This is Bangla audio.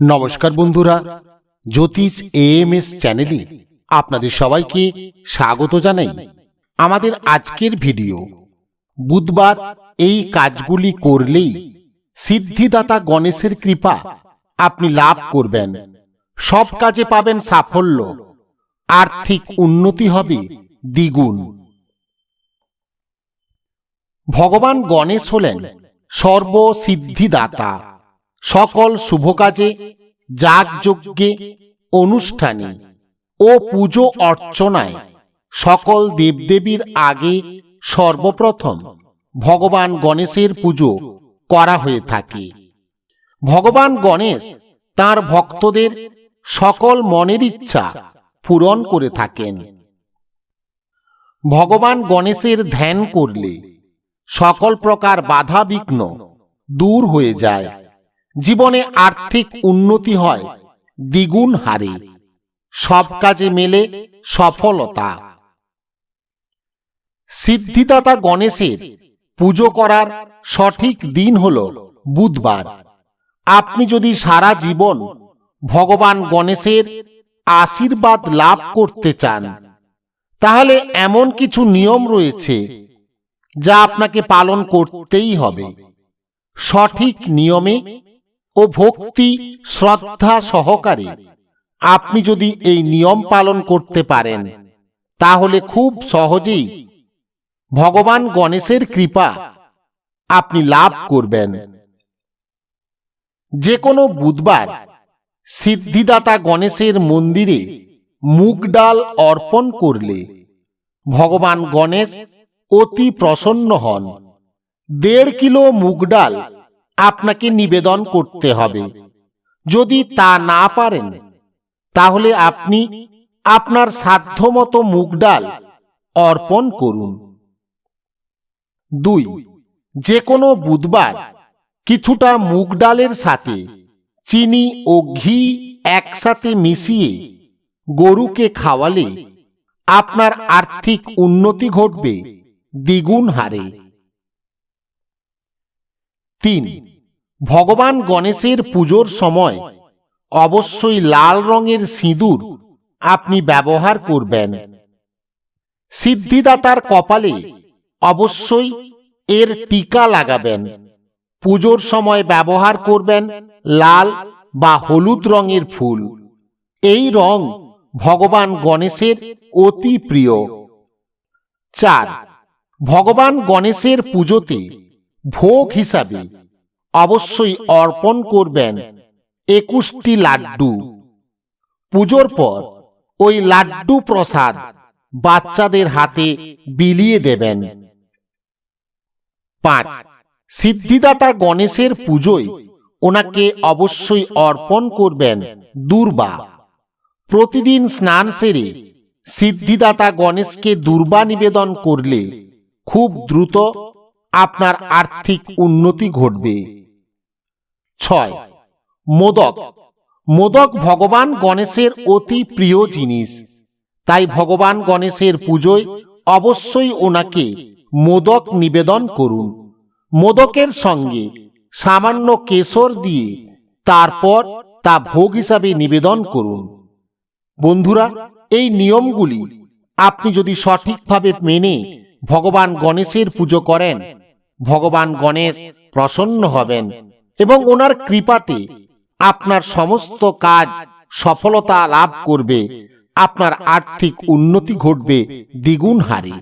নমস্কার বন্ধুরা, জ্যোতিষ এএমএস চ্যানেলে আপনাদের সবাইকে স্বাগত জানাই। আমাদের আজকের ভিডিও, বুধবার এই কাজগুলি করলেই সিদ্ধিদাতা গণেশের কৃপা আপনি লাভ করবেন। সব কাজে পাবেন সাফল্য, আর্থিক উন্নতি হবে দ্বিগুণ। ভগবান গণেশ হলেন সর্বসিদ্ধিদাতা। সকল শুভ কাজে যাগযজ্ঞে, অনুষ্ঠানে ও পুজো অর্চনায় সকল দেবদেবীর আগে সর্বপ্রথম ভগবান গণেশের পুজো করা হয়ে থাকে। ভগবান গণেশ তার ভক্তদের সকল মনের ইচ্ছা পূরণ করে থাকেন। ভগবান গণেশের ধ্যান করলে সকল প্রকার বাধা বিঘ্ন দূর হয়ে যায়। জীবনে আর্থিক উন্নতি হয়, দ্বিগুণ হারে। সব কাজে মেলে সফলতা। সিদ্ধিদাতা গণেশের পুজো করার সঠিক দিন হল বুধবার। আপনি যদি সারা জীবন ভগবান গণেশের আশীর্বাদ লাভ করতে চান, তাহলে এমন কিছু নিয়ম রয়েছে যা আপনাকে পালন করতেই হবে। সঠিক নিয়মে ও ভক্তি, শ্রদ্ধা সহকারে। আপনি যদি এই নিয়ম পালন করতে পারেন, তাহলে খুব সহজেই ভগবান গণেশের কৃপা আপনি লাভ করবেন। যে কোনো বুধবার সিদ্ধিদাতা গণেশের মন্দিরে মুগ ডাল অর্পণ করলে ভগবান গণেশ অতি প্রসন্ন হন। দেড় কিলো মুগ ডাল আপনাকে নিবেদন করতে হবে। যদি তা না পারেন, তাহলে আপনি আপনার সাধ্যমতো মুগ ডাল অর্পণ করুন। দুই যে কোনো বুধবার কিছুটা মুগ ডালের সাথে চিনি ও ঘি একসাথে মিশিয়ে গরুকে খাওয়ালে আপনার আর্থিক উন্নতি ঘটবে, দ্বিগুণ হারে। তিন ভগবান গণেশের পুজোর সময় অবশ্যই লাল রঙের সিঁদুর আপনি ব্যবহার করবেন। সিদ্ধিদাতার কপালে অবশ্যই এর টিকা লাগাবেন। পুজোর সময় ব্যবহার করবেন লাল বা হলুদ রঙের ফুল। এই রং ভগবান গণেশের অতি প্রিয়। চার, ভগবান গণেশের পুজোতে ভোগ হিসাবে অবশ্যই অর্পণ করবেন একুশটি লাড্ডু। পুজোর পর ওই লাড্ডু প্রসাদ বাচ্চাদের হাতে বিলিয়ে দেবেন। পাঁচ, সিদ্ধিদাতা গণেশের পুজোয় ওনাকে অবশ্যই অর্পণ করবেন দুর্বা। প্রতিদিন স্নান সেরে সিদ্ধিদাতা গণেশকে দুর্বা নিবেদন করলে খুব দ্রুত আপনার আর্থিক উন্নতি ঘটবে। ছয়। মোদক। মোদক ভগবান গণেশের অতি প্রিয় জিনিস। তাই ভগবান গণেশের পুজোয় অবশ্যই ওনাকে মোদক নিবেদন করুন। মোদকের সঙ্গে সামান্য কেশর দিয়ে তারপর তা ভোগ হিসাবে নিবেদন করুন। বন্ধুরা, এই নিয়মগুলি আপনি যদি সঠিকভাবে মেনে ভগবান গণেশের পুজো করেন, ভগবান গণেশ প্রসন্ন হবেন। এবং ওনার কৃপাতে আপনার সমস্ত কাজ সফলতা লাভ করবে, আপনার আর্থিক উন্নতি ঘটবে, দ্বিগুণ হারে।